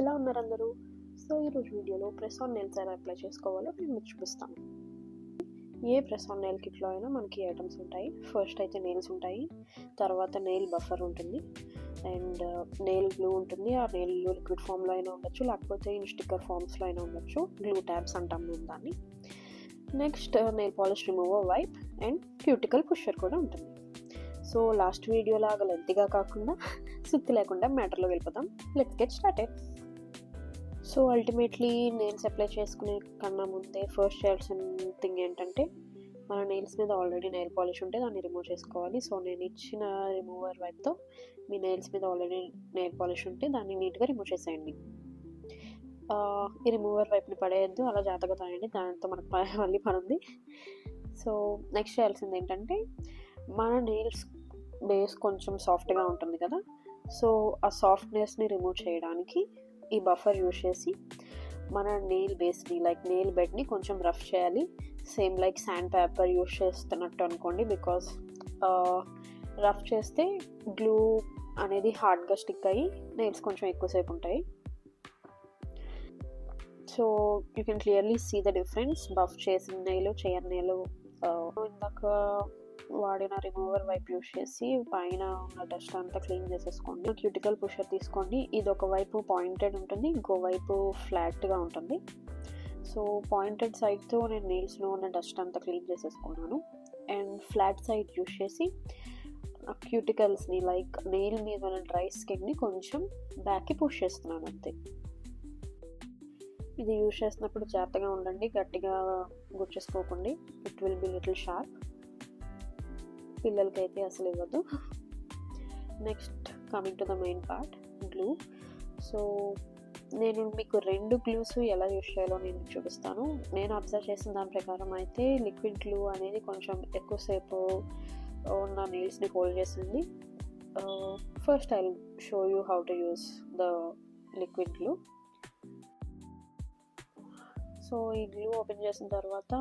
ఎలా ఉన్నారు అందరూ? సో ఈ రోజు ప్రెస్ ఆన్ నెయిల్స్ ఎలా అప్లై చేసుకోవాలో నేను మీకు చూపిస్తాను ఏ ప్రెస్ ఆన్ నెయిల్ కిట్లో అయినా మనకి ఐటమ్స్ ఉంటాయి. ఫస్ట్ అయితే నెయిల్స్ ఉంటాయి. తర్వాత నెయిల్ బఫర్ ఉంటుంది. అండ్ నెయిల్ గ్లూ ఉంటుంది. ఆ నెయిల్ గ్లూ లిక్విడ్ ఫామ్లో అయినా ఉండొచ్చు. లేకపోతే ఇన్ స్టిక్కర్ ఫామ్స్లో అయినా ఉండొచ్చు. గ్లూ ట్యాబ్స్ అంటాం మేము దాన్ని. Next nail polish remover wipe and cuticle pusher కూడా ఉంటుంది. సో లాస్ట్ వీడియో లాగా లెంతిగా కాకుండా సిక్తి లేకుండా మ్యాటర్లో వెళ్ళిపోతాం let's get started so ultimately nails apply చేసుకునే కన్నా ముందే ఫస్ట్ చేయాల్సిన థింగ్ ఏంటంటే మన నెయిల్స్ మీద ఆల్రెడీ నెయిల్ పాలిష్ ఉంటే దాన్ని రిమూవ్ చేసుకోవాలి. సో నేను ఇచ్చిన రిమూవర్ వైపుతో మీ నెయిల్స్ మీద ఆల్రెడీ నెయిల్ పాలిష్ ఉంటే దాన్ని నీట్గా రిమూవ్ చేసేయండి. ఈ రిమూవర్ వైపుని పడేయద్దు అలా జాగ్రత్తగా తాయండి దానితో మనకు మళ్ళీ పని ఉంది. సో నెక్స్ట్ చేయాల్సింది ఏంటంటే మన నెయిల్స్ బేస్ కొంచెం సాఫ్ట్గా ఉంటుంది కదా సో ఆ సాఫ్ట్నెస్ని రిమూవ్ చేయడానికి ఈ బఫర్ యూజ్ చేసి మన నెయిల్ బేస్ని లైక్ నెయిల్ బెడ్ని కొంచెం రఫ్ చేయాలి. Same like sand paper use చేస్తున్నట్టు అనుకోండి బికాస్ రఫ్ చేస్తే గ్లూ అనేది హార్డ్గా స్టిక్ అయ్యి నెయిల్స్ కొంచెం ఎక్కువసేపు ఉంటాయి. So you can clearly see the difference. Buff చేసిన నెయిలు చేయని నెయిలు ఇందాక వాడిన రిమూవర్ వైప్ యూస్ చేసి పైన ఉన్న డస్ట్ అంతా క్లీన్ చేసేసుకోండి. క్యూటికల్ పుషర్ తీసుకోండి. ఇది ఒక వైపు పాయింటెడ్ ఉంటుంది ఇంకో వైపు ఫ్లాట్గా ఉంటుంది. సో పాయింటెడ్ సైడ్తో నేను నెయిల్స్లో ఉన్న డస్ట్ అంతా క్లీన్ చేసేసుకున్నాను. అండ్ ఫ్లాట్ సైడ్ యూస్ చేసి క్యూటికల్స్ని లైక్ నెయిల్ మీద ఉన్న డ్రై స్కిన్ని కొంచెం బ్యాక్కి పుష్ చేస్తున్నాను అంతే. ఇది యూజ్ చేసినప్పుడు జాగ్రత్తగా ఉండండి గట్టిగా గుర్చేసుకోకండి it will be little sharp పిల్లలకి అయితే అసలు ఇవ్వద్దు next coming to the main part glue so నేను మీకు రెండు గ్లూస్ ఎలా యూస్ చేయాలో నేను చూపిస్తాను. నేను అబ్జర్వ్ చేసిన దాని ప్రకారం అయితే లిక్విడ్ గ్లూ అనేది కొంచెం ఎక్కువసేపు ఉన్న నీల్స్ని హోల్డ్ చేసింది first I show you how to use the liquid glue so ఈ గ్లూ ఓపెన్ చేసిన తర్వాత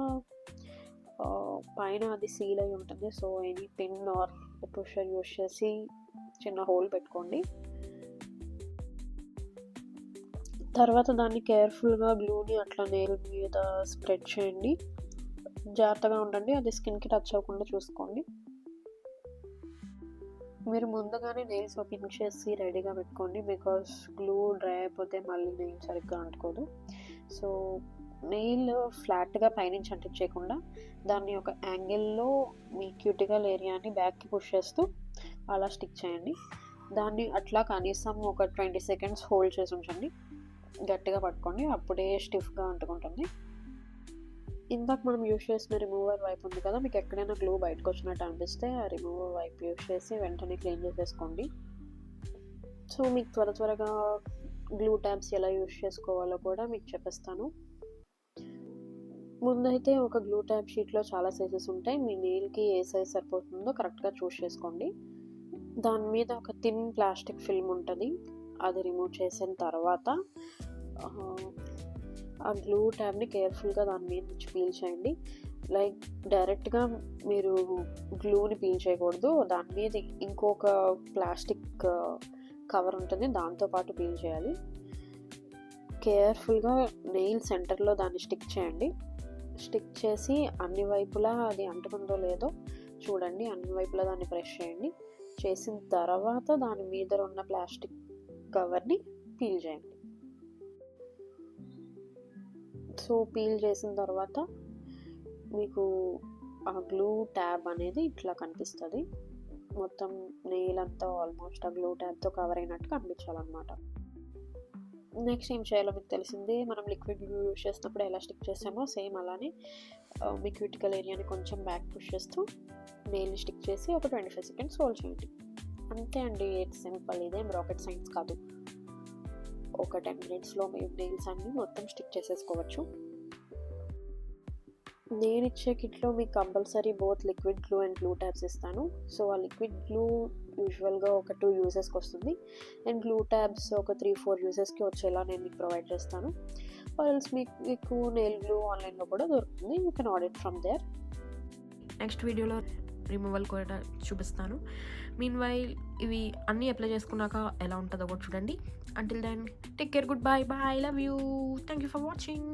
పైన అది సీల్ అయి ఉంటుంది. So any pin or pusher use చేసి చిన్న హోల్ పెట్టుకోండి. తర్వాత దాన్ని కేర్ఫుల్గా గ్లూని అట్లా నేల మీద స్ప్రెడ్ చేయండి. జాగ్రత్తగా ఉండండి. అది స్కిన్కి టచ్ అవ్వకుండా చూసుకోండి. మీరు ముందుగానే నెయిల్స్ ఓపెన్ చేసి రెడీగా పెట్టుకోండి. బికాస్ గ్లూ డ్రై అయిపోతే మళ్ళీ నెయిల్ సరిగ్గా అంటుకోదు. సో నెయిల్ ఫ్లాట్గా పైనుంచి అంటించేయకుండా దాన్ని ఒక యాంగిల్లో మీ క్యూటికల్ ఏరియాని బ్యాక్కి పుష్ చేస్తూ అలా స్టిక్ చేయండి. దాన్ని అట్లా కనీసం ఒక ట్వంటీ సెకండ్స్ హోల్డ్ చేసి ఉంచండి. గట్టిగా పట్టుకోండి. అప్పుడే స్టిఫ్గా అంటుకుంటుంది. ఇందాక మనం యూస్ చేసిన రిమూవర్ వైప్ ఉంది కదా మీకు ఎక్కడైనా గ్లూ బయటకు వచ్చినట్టు అనిపిస్తే ఆ రిమూవర్ వైప్ యూస్ చేసి వెంటనే క్లీన్ చేసేసుకోండి. సో మీకు త్వర త్వరగా గ్లూ ట్యాబ్స్ ఎలా యూస్ చేసుకోవాలో కూడా మీకు చెప్పేస్తాను. ముందైతే ఒక గ్లూ ట్యాప్ షీట్లో చాలా సైజెస్ ఉంటాయి. మీ నెయిల్కి ఏ సైజ్ సరిపోతుందో కరెక్ట్గా చూస్ చేసుకోండి. దాని మీద ఒక థిన్ ప్లాస్టిక్ ఫిల్మ్ ఉంటుంది. అది రిమూవ్ చేసిన తర్వాత ఆ గ్లూ ట్యాబ్ని కేర్ఫుల్గా దాని మీద నుంచి పీల్ చేయండి. లైక్ డైరెక్ట్గా మీరు గ్లూని పీల్ చేయకూడదు. దాని మీద ఇంకొక ప్లాస్టిక్ కవర్ ఉంటుంది. దాంతోపాటు పీల్ చేయాలి. కేర్ఫుల్గా నెయిల్ సెంటర్లో దాన్ని స్టిక్ చేయండి. స్టిక్ చేసి అన్ని వైపులా అది అంటుకుందో లేదో చూడండి. అన్ని వైపులా దాన్ని ప్రెస్ చేయండి. చేసిన తర్వాత దాని మీద ఉన్న ప్లాస్టిక్ కవర్ని పీల్ చేయండి. సో పీల్ చేసిన తర్వాత మీకు ఆ గ్లూ ట్యాబ్ అనేది ఇట్లా కనిపిస్తుంది. మొత్తం నెయిల్ అంతా ఆల్మోస్ట్ ఆ గ్లూ ట్యాబ్తో కవర్ అయినట్టు కనిపించాలన్నమాట. నెక్స్ట్ ఏం చేయాలో మీకు తెలిసింది. మనం లిక్విడ్ యూజ్ చేసినప్పుడు ఎలా స్టిక్ చేసామో సేమ్ అలానే మీ క్యూటికల్ ఏరియాని కొంచెం బ్యాక్ పుష్ చేస్తూ నెయిల్ని స్టిక్ చేసి ఒక ట్వంటీ ఫైవ్ సెకండ్స్ హోల్డ్ చేయండి. అంతే అండి ఇట్స్ సింపుల్ ఇదేం రాకెట్ సైన్స్ కాదు. ఒక టెన్ మినిట్స్లో మేము నెయిల్స్ అన్నీ మొత్తం స్టిక్ చేసేసుకోవచ్చు. నేను ఇచ్చే కిట్లో మీకు compulsory both liquid glue and glue tabs ఇస్తాను. సో ఆ లిక్విడ్ గ్లూ యూజువల్గా ఒక టూ యూజెస్కి వస్తుంది. అండ్ గ్లూ ట్యాబ్స్ ఒక త్రీ ఫోర్ యూజెస్కి వచ్చేలా నేను మీకు ప్రొవైడ్ చేస్తాను. ఆల్స్ మీకు మీకు నెయిల్ గ్లూ ఆన్లైన్లో కూడా దొరుకుతుంది. You can order from there next వీడియోలో రిమూవల్ కూడా చూపిస్తాను. మీన్ వైల్ ఇవి అన్నీ అప్లై చేసుకున్నాక ఎలా ఉంటుందో కూడా చూడండి. Until then take care goodbye bye love you thank you for watching!